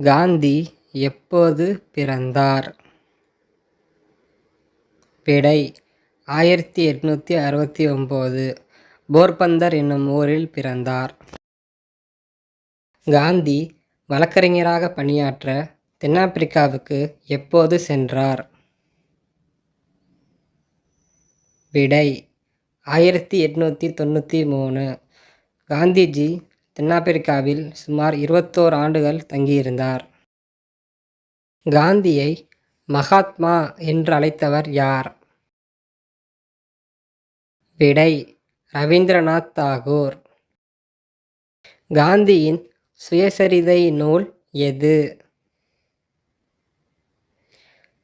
காந்தி எப்போது பிறந்தார்? விடை ஆயிரத்தி எட்நூற்றி அறுபத்தி ஒம்பது. போர்பந்தர் என்னும் ஊரில் பிறந்தார். காந்தி வழக்கறிஞராக பணியாற்ற தென்னாப்பிரிக்காவுக்கு எப்போது சென்றார்? விடை ஆயிரத்தி எட்நூற்றி தொண்ணூற்றி மூணு. காந்திஜி தென்னாப்பிரிக்காவில் சுமார் இருபத்தோரு ஆண்டுகள் தங்கியிருந்தார். காந்தியை மகாத்மா என்று அழைத்தவர் யார்? விடை ரவீந்திரநாத் தாகூர். காந்தியின் சுயசரிதை நூல் எது?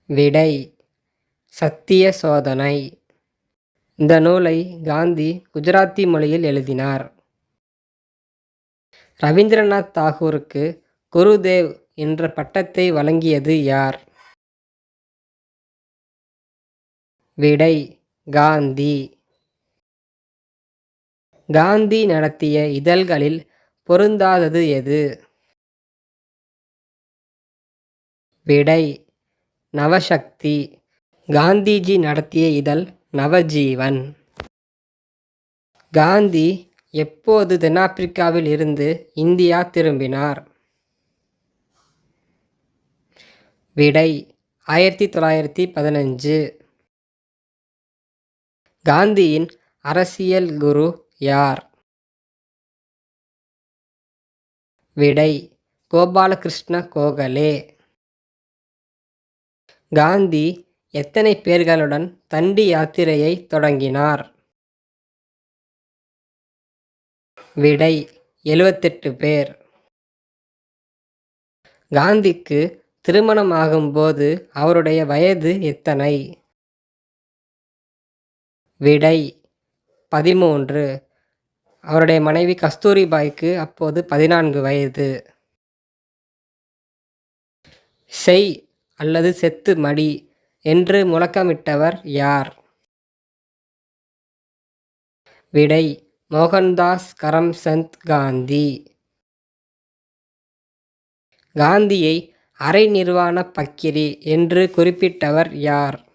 விடை சத்திய சோதனை. இந்த நூலை காந்தி குஜராத்தி மொழியில் எழுதினார். ரவீந்திரநாத் தாகூருக்கு குருதேவ் என்ற பட்டத்தை வழங்கியது யார்? விடை காந்தி. காந்தி நடத்திய இதழ்களில் பொருந்தாதது எது? விடை நவசக்தி. காந்திஜி நடத்திய இதழ் நவஜீவன். காந்தி எப்போது தென்னாப்பிரிக்காவில் இருந்து இந்தியா திரும்பினார்? விடை ஆயிரத்தி தொள்ளாயிரத்தி பதினஞ்சு. காந்தியின் அரசியல் குரு யார்? விடை கோபாலகிருஷ்ண கோகலே. காந்தி எத்தனை பேர்களுடன் தண்டி யாத்திரையை தொடங்கினார்? விடை எழுவத்தெட்டு பேர். காந்திக்கு திருமணமாகும்போது அவருடைய வயது எத்தனை? விடை பதிமூன்று. அவருடைய மனைவி கஸ்தூரிபாய்க்கு அப்போது பதினான்கு வயது. செய் அல்லது செத்து மடி என்று முழக்கமிட்டவர் யார்? விடை மோகன்தாஸ் கரம்சந்த் காந்தி. காந்தியை அரை நிர்வாண பக்கிரி என்று குறிப்பிட்டவர் யார்?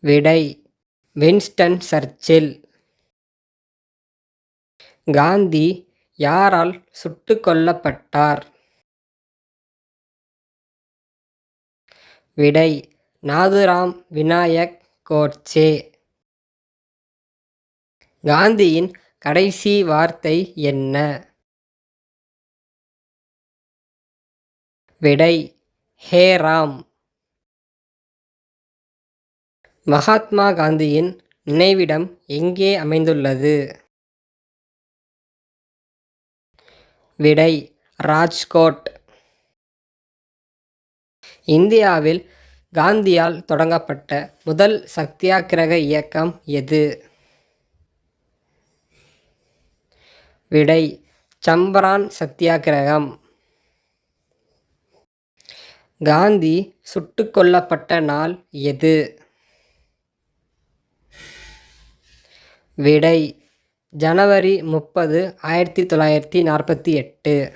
விடை வின்ஸ்டன் சர்ச்சில். காந்தி யாரால் சுட்டு கொல்லப்பட்டார்? விடை நாதுராம் விநாயக் கோட்சே. காந்தியின் கடைசி வார்த்தை என்ன? விடை ஹே ராம். மகாத்மா காந்தியின் நினைவிடம் எங்கே அமைந்துள்ளது? விடை ராஜ்கோட். இந்தியாவில் காந்தியால் தொடங்கப்பட்ட முதல் சத்தியாகிரக இயக்கம் எது? விடை சம்பரான் சத்தியாகிரகம். காந்தி சுட்டு கொல்லப்பட்ட நாள் எது? விடை ஜனவரி முப்பது ஆயிரத்தி தொள்ளாயிரத்தி நாற்பத்தி எட்டு.